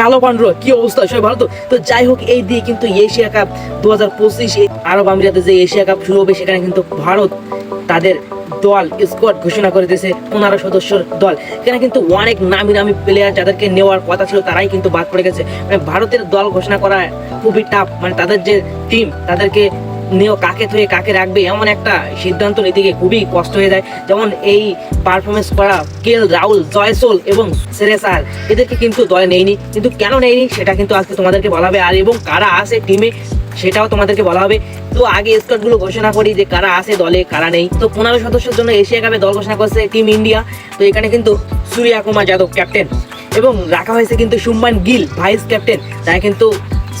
Hello পান্ড্র কি অবস্থা? সবাই ভালো তো? তো যাই হোক, এই দিয়ে কিন্তু এশিয়া কাপ দু হাজার পঁচিশ আরব আমিরাতে যে এশিয়া কাপ শুরু হবে, সেখানে কিন্তু ভারত তাদের দল স্কোয়াড ঘোষণা করে দিয়েছে, পনেরো সদস্যর দল। এখানে কিন্তু অনেক নামি নামি প্লেয়ার যাদেরকে নেওয়ার কথা ছিল, তারাই কিন্তু বাদ পড়ে গেছে। মানে ভারতের দল ঘোষণা করা খুবই টাফ মানে তাদের যে টিম তাদেরকে নিয়েও কাকে থয়ে কাকে রাখবে এমন একটা সিদ্ধান্ত নিতে গিয়ে খুবই কষ্ট হয়ে যায়। যেমন এই পারফরমেন্স করা কেল রাহুল জয়সোল এবং সেরেসার এদেরকে কিন্তু দলে নেয়নি। কিন্তু কেন নেয়নি সেটা কিন্তু আজকে তোমাদেরকে বলা হবে। আর এবং কারা আছে টিমে সেটাও তোমাদেরকে বলা হবে। তো আগে স্কোয়াডগুলো ঘোষণা করি যে কারা আছে দলে, কারা নেই। তো পনেরো সদস্যের জন্য এশিয়া কাপে দল ঘোষণা করছে টিম ইন্ডিয়া তো এখানে কিন্তু সূর্যা কুমার যাদব ক্যাপ্টেন এবং রাখা হয়েছে কিন্তু সুম্মান গিল ভাইস ক্যাপ্টেন তাই কিন্তু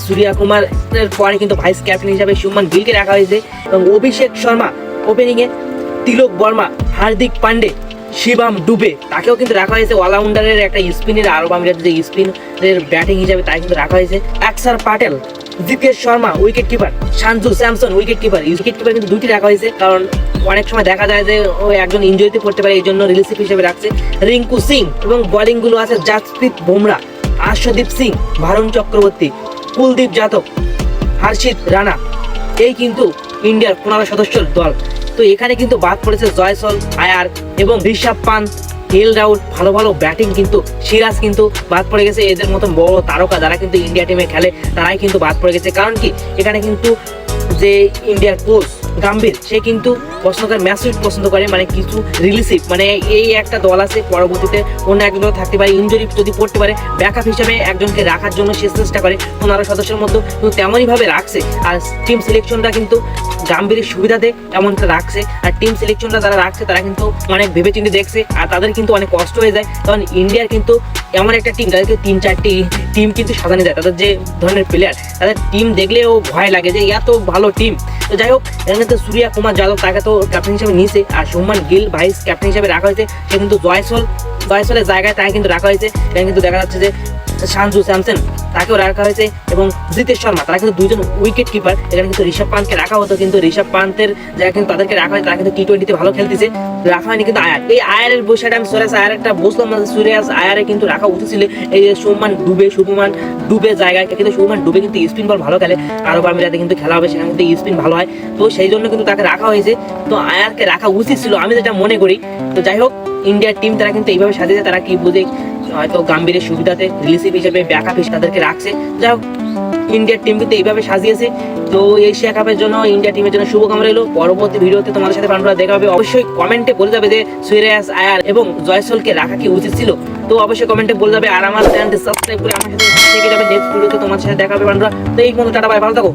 সূর্যা কুমারের পরে কিন্তু ভাইস ক্যাপ্টেন হিসাবে সুম্মান গিলকে রাখা হয়েছে এবং অভিষেক শর্মা ওপেনিং এ তিলক বর্মা, হার্দিক পান্ডে, শিবাম ডুবে, তাকেও কিন্তু রাখা হয়েছে অলরাউন্ডারের একটা স্পিনের আরব আমিরাতে যে স্পিনের ব্যাটিং হিসাবে তাই কিন্তু রাখা হয়েছে। Axar Patel Jitesh Sharma wicket keeper Sanju Samson wicket keeper wicket keeper কিন্তু দুটি রাখা হয়েছে, কারণ অনেক সময় দেখা যায় যে ও একজন ইনজুরিতে পড়তে পারে এই জন্য রিলিসিভ হিসেবে রাখছে। রিঙ্কু সিং এবং বোলিংগুলো আছে, জাসপ্রীত বুমরা আর্শদীপ সিং, ভারুণ চক্রবর্তী। কুলদীপ যাদব হর্ষিত রানা, এই কিন্তু ইন্ডিয়ার পনেরো সদস্যর দল। তো এখানে কিন্তু বাদ পড়েছে জয়সল, আয়ার এবং ঋষভ পান্ত। কেল রাউল ভালো ভালো ব্যাটিং কিন্তু, সিরাজ কিন্তু বাদ পড়ে গেছে। এদের মতন বড় তারকা যারা কিন্তু ইন্ডিয়া টিমে খেলে, তারাই কিন্তু বাদ পড়ে গেছে। কারণ কি? এখানে কিন্তু যে ইন্ডিয়ার কোচ গাম্ভীর, সে কিন্তু পছন্দ করে পছন্দ করে মানে কিছু রিলিসিভ মানে এই একটা দল আছে, পরবর্তীতে অন্য একজন থাকতে পারে ইঞ্জুরি যদি পড়তে পারে ব্যাকআপ হিসেবে একজনকে রাখার জন্য সে চেষ্টা করে পনেরো সদস্যের মধ্যে কিন্তু তেমনই ভাবে রাখছে। আর টিম সিলেকশনটা কিন্তু গাম্ভীরের সুবিধাতে এমনটা রাখছে। আর টিম সিলেকশনটা যারা রাখছে, তারা কিন্তু অনেক ভেবে ভেবেচিন্তে দেখছে, আর তাদের কিন্তু অনেক কষ্ট হয়ে যায়। কারণ ইন্ডিয়ার কিন্তু এমন একটা টিম তাদেরকে তিন চারটি টিম কিন্তু সাজানো যায়, তাদের যে ধরনের প্লেয়ার তাদের টিম দেখলেও ভয় লাগে যে এত ভালো টিম তো যাই হোক, এখানে তো সূর্যা, কুমার যাদব, তাকে তো ক্যাপ্টেন হিসেবে নিয়েছে, আর সুমান গিল ভাইস ক্যাপ্টেন হিসেবে রাখা হয়েছে, সে কিন্তু জয়সল জয়সলের জায়গায় তাকে কিন্তু রাখা হয়েছে। এখানে কিন্তু দেখা যাচ্ছে যে সানজু স্যামসন, তাকেও রাখা হয়েছে, এবং জিতেশ শর্মা, তারা কিন্তু দুইজন উইকেট কিপার এখানে কিন্তু ঋষভ পান্তকে রাখা হতো, কিন্তু ঋষভ পান্তের জায়গায় কিন্তু তাদেরকে রাখা হয় তারা কিন্তু টি টোয়েন্টিতে ভালো খেলতেছে, রাখা হয়নি কিন্তু আয়ার। এই আয়ারের বিষয়টা আমি সুরেশ আয়ার একটা বুঝলাম না সুরেশ আয়ারে কিন্তু রাখা উচিত ছিল, এই যে সুমান ডুবে, শুভমান ডুবে জায়গায়, কিন্তু সুমান ডুবে কিন্তু স্পিন বল ভালো খেলে আরব আমিরাতে কিন্তু খেলা হবে, সেখানে কিন্তু স্পিন ভালো হয়, তো সেই জন্য কিন্তু তাকে রাখা হয়েছে, তো আয়ারকে রাখা উচিত ছিল, আমি যেটা মনে করি, তো যাই হোক ইন্ডিয়ার টিম তারা কিন্তু এইভাবে সাজিয়েছে, তারা কি বুঝে হয়তো গাম্ভীরের সুবিধাতে রিলিসিভ হিসেবে ব্যাকআপ হিসেবে তাদেরকে রাখছে। যাই হোক, ইন্ডিয়ার টিম কিন্তু এইভাবে সাজিয়েছে। তো এশিয়া কাপের জন্য, ইন্ডিয়া টিমের জন্য শুভকামনা রইল। পরবর্তী ভিডিওতে তোমাদের সাথে পান্ডুরা দেখা হবে। অবশ্যই কমেন্টে বলে যাবে যে, সুরেশ আয়ার এবং জয়সলকে রাখা কি উচিত ছিল? তো অবশ্যই কমেন্টে বলে যাবে। আর আমার চ্যানেলটি সাবস্ক্রাইব করে আমার সাথে নেক্সট ভিডিওতে তোমার সাথে দেখা হবে পান্ডুরা তো এই মতো টাটা বাই ভালো থাকো।